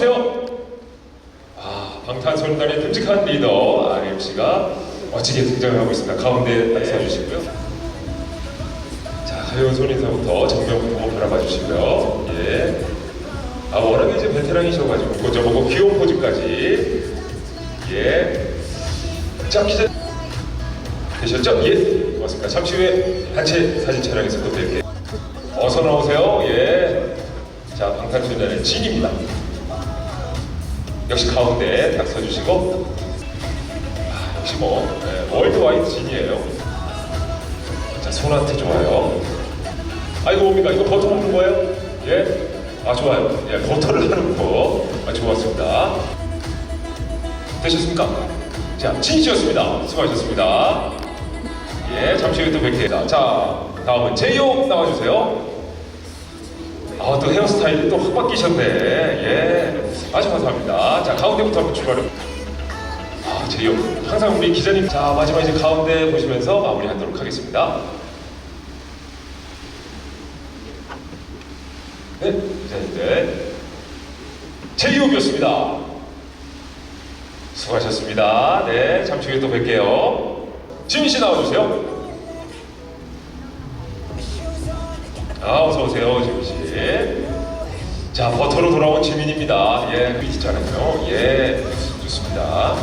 나와주세요. 아, 방탄소년단의 듬직한 리더 RMC가 멋지게 등장하고 있습니다. 가운데 딱 서주시고요. 자, 가요 손인사부터 정면부터 바라봐 주시고요. 예. 아, 워낙에 이제 베테랑이셔가지고, 저보고 귀여운 포즈까지. 예. 자, 기자. 되셨죠? 예. 고맙습니다. 잠시 후에 단체 사진 촬영에서 또 뵐게요. 어서 나오세요. 예. 자, 방탄소년단의 진입니다. 역시 가운데 딱 서주시고. 아, 역시 뭐, 예, 월드와이드 진이에요. 자, 손한테 좋아요. 아, 이거 뭡니까? 이거 버터 먹는 거예요? 예? 아, 좋아요. 예, 버터를 하는 거. 아, 좋았습니다. 되셨습니까? 자, 진이셨습니다. 수고하셨습니다. 예, 잠시 후에 또 뵙겠습니다. 자, 다음은 제이홉 나와주세요. 아, 또 헤어스타일이 또 확 바뀌셨네. 예, 아주 감사합니다. 자, 가운데부터 한번 출발해. 아, 제이홉. 항상 우리 기자님, 자, 마지막 이제 가운데 보시면서 마무리 하도록 하겠습니다. 네, 기자님들. 제이홉이었습니다. 수고하셨습니다. 네, 잠시 후에 또 뵐게요. 지민 씨 나와주세요. 아, 어서 오세요, 지민 씨. 자, 버터로 돌아온 지민입니다. 예, 그 있잖아요. 예, 좋습니다.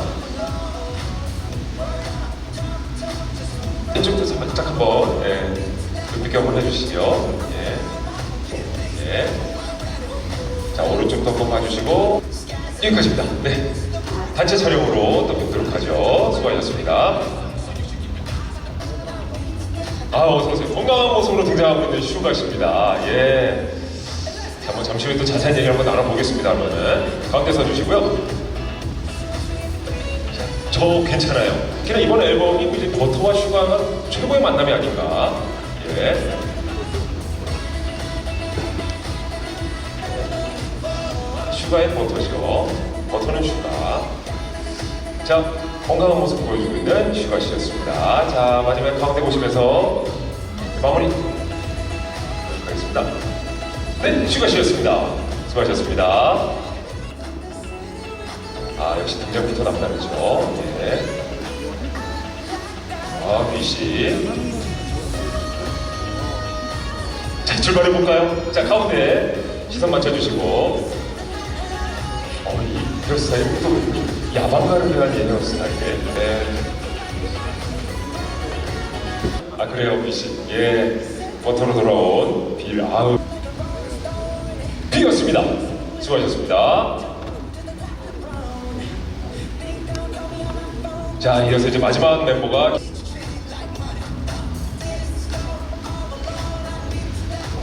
이쪽도 살짝 한번 예, 눈빛 한번 해주시죠. 예, 예. 자, 오른쪽도 한번 봐주시고 여기까지입니다. 네. 단체 촬영으로 또 뵙도록 하죠. 수고하셨습니다. 아, 어서오세요. 건강한 모습으로 등장하고 있는 슈가 씨입니다. 예. 자, 뭐 잠시 후에 또 자세한 얘기 한번 나눠보겠습니다. 그러면은 가운데 서주시고요. 자, 저 괜찮아요. 특히나 이번 앨범이 이제 버터와 슈가가 최고의 만남이 아닌가. 예. 슈가의 버터죠. 버터는 슈가. 자, 건강한 모습 보여주고 있는 슈가 씨였습니다. 자, 마지막에 가운데 보시면서 마무리 하겠습니다. 네, 슈가 씨였습니다. 수고하셨습니다. 아, 역시 등장부터 남다르죠. 예. 아, B 씨. 자, 출발해 볼까요? 자, 가운데 시선 맞춰주시고. 어, 이 헤어스타일이 또 야방가를 위한 이 헤어스타일. 네. 아, 그래요, B 씨. 예. 버터로 돌아온 빌, 아 우. B였습니다. 수고하셨습니다. 자, 이어서 이제 마지막 멤버가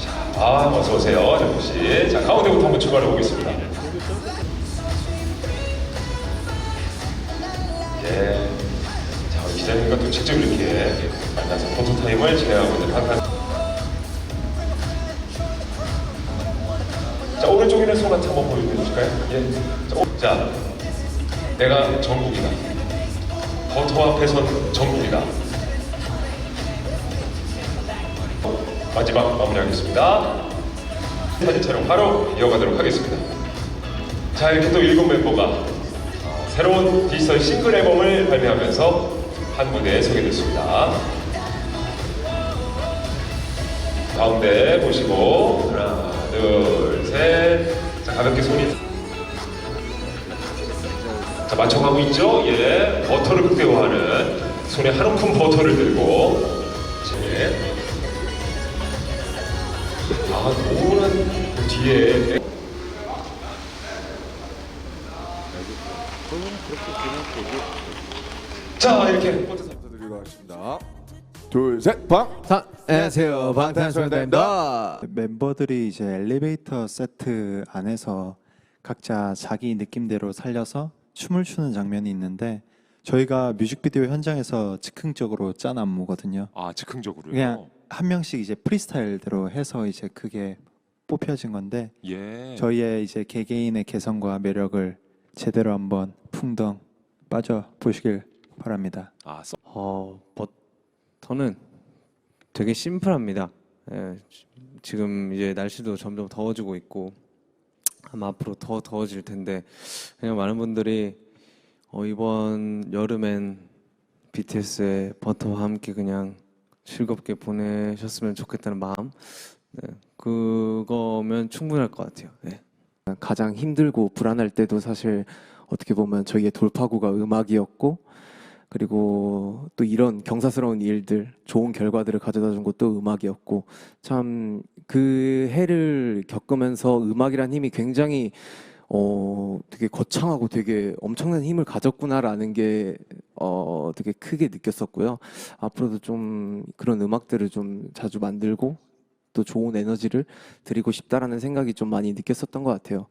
자, 아, 어서 오세요, 정우 씨. 자, 가운데부터 한번 출발해 보겠습니다. 예. 자, 우리 기자님과 또 직접 이렇게 만나서 포토 타임을 진행하고 있는 한판. 자, 오른쪽에는 손한테 한번 보여주실까요? 예. 자, 내가 정국이다. 버터 앞에선 정국이다. 마지막 마무리하겠습니다. 사진 촬영 바로 이어가도록 하겠습니다. 자, 이렇게 또 일곱 멤버가 어, 새로운 디지털 싱글 앨범을 발매하면서 한 무대에 서게 됐습니다. 가운데 보시고 하나, 둘, 셋. 자, 가볍게 손이 자, 맞춰가고 있죠? 예. 버터를 극대화하는 손에 한 움큼 버터를 들고 예. 아, 노란 그 뒤에 자, 이렇게 감사드리고 하겠습니다. 둘, 셋, 방. 자, 안녕하세요. 방탄소년단입니다. 멤버들이 이제 엘리베이터 세트 안에서 각자 자기 느낌대로 살려서 춤을 추는 장면이 있는데 저희가 뮤직비디오 현장에서 즉흥적으로 짠 안무거든요. 아, 즉흥적으로요. 그냥 한 명씩 이제 프리스타일대로 해서 이제 그게 뽑혀진 건데 예. 저희의 이제 개개인의 개성과 매력을 제대로 한번 풍덩 빠져 보시길 바랍니다. 아, 써- 어, 버 터는 되게 심플합니다. 예, 지- 지금 이제 날씨도 점점 더워지고 있고 아마 앞으로 더 더워질 텐데 그냥 많은 분들이 어, 이번 여름엔 BTS의 버터와 함께 그냥 즐겁게 보내셨으면 좋겠다는 마음 네, 그거면 충분할 것 같아요. 네. 가장 힘들고 불안할 때도 사실 어떻게 보면 저희의 돌파구가 음악이었고 그리고 또 이런 경사스러운 일들, 좋은 결과들을 가져다 준 것도 음악이었고 참 그 해를 겪으면서 음악이란 힘이 굉장히 어 되게 거창하고 되게 엄청난 힘을 가졌구나라는 게 어 되게 크게 느꼈었고요. 앞으로도 좀 그런 음악들을 좀 자주 만들고 또 좋은 에너지를 드리고 싶다라는 생각이 좀 많이 느꼈었던 것 같아요.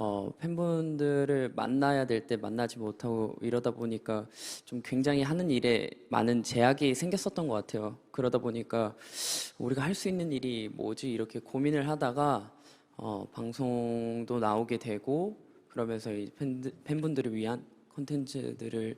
어, 팬분들을 만나야 될 때 만나지 못하고 이러다 보니까 좀 굉장히 하는 일에 많은 제약이 생겼었던 것 같아요. 그러다 보니까 우리가 할 수 있는 일이 뭐지 이렇게 고민을 하다가 어, 방송도 나오게 되고 그러면서 이 팬들, 팬분들을 위한 콘텐츠들을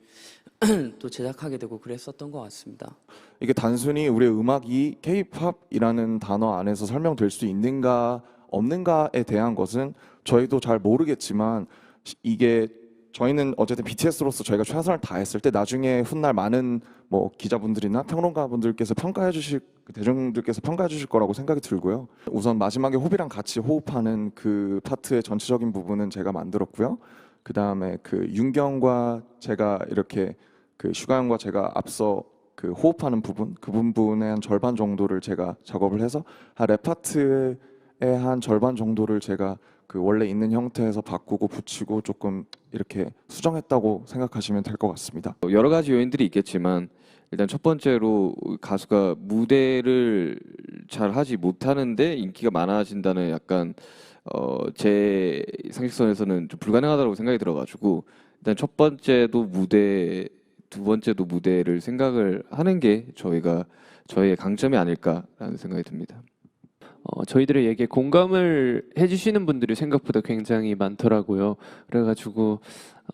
또 제작하게 되고 그랬었던 것 같습니다. 이게 단순히 우리의 음악이 K-팝이라는 단어 안에서 설명될 수 있는가 없는가에 대한 것은 저희도 잘 모르겠지만 시- 이게 저희는 어쨌든 BTS로서 저희가 최선을 다했을 때 나중에 훗날 많은 뭐 기자분들이나 평론가분들께서 평가해 주실 그 대중들께서 평가해 주실 거라고 생각이 들고요. 우선 마지막에 호비랑 같이 호흡하는 그 파트의 전체적인 부분은 제가 만들었고요. 그 다음에 그 윤경과 제가 이렇게 그 슈가 형과 제가 앞서 그 호흡하는 부분 그 부분의 한 절반 정도를 제가 작업을 해서 한 랩 파트의 한 절반 정도를 제가 그 원래 있는 형태에서 바꾸고 붙이고 조금 이렇게 수정했다고 생각하시면 될 것 같습니다. 여러 가지 요인들이 있겠지만 일단 첫 번째로 가수가 무대를 잘 하지 못하는데 인기가 많아진다는 약간 어, 제 상식선에서는 좀 불가능하다고 생각이 들어가지고 일단 첫 번째도 무대 두 번째도 무대를 생각을 하는 게 저희가 저희의 강점이 아닐까라는 생각이 듭니다. 어, 저희들의 얘기에 공감을 해주시는 분들이 생각보다 굉장히 많더라고요. 그래가지고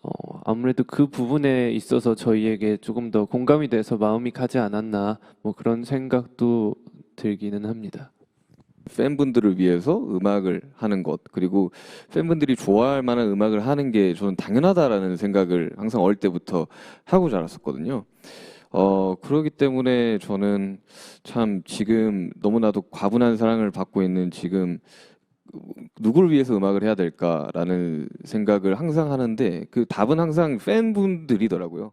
어, 아무래도 그 부분에 있어서 저희에게 조금 더 공감이 돼서 마음이 가지 않았나 뭐 그런 생각도 들기는 합니다. 팬분들을 위해서 음악을 하는 것 그리고 팬분들이 좋아할 만한 음악을 하는 게 저는 당연하다라는 생각을 항상 어릴 때부터 하고 자랐었거든요. 어 그렇기 때문에 저는 참 지금 너무나도 과분한 사랑을 받고 있는 지금 누구를 위해서 음악을 해야 될까라는 생각을 항상 하는데 그 답은 항상 팬분들이더라고요.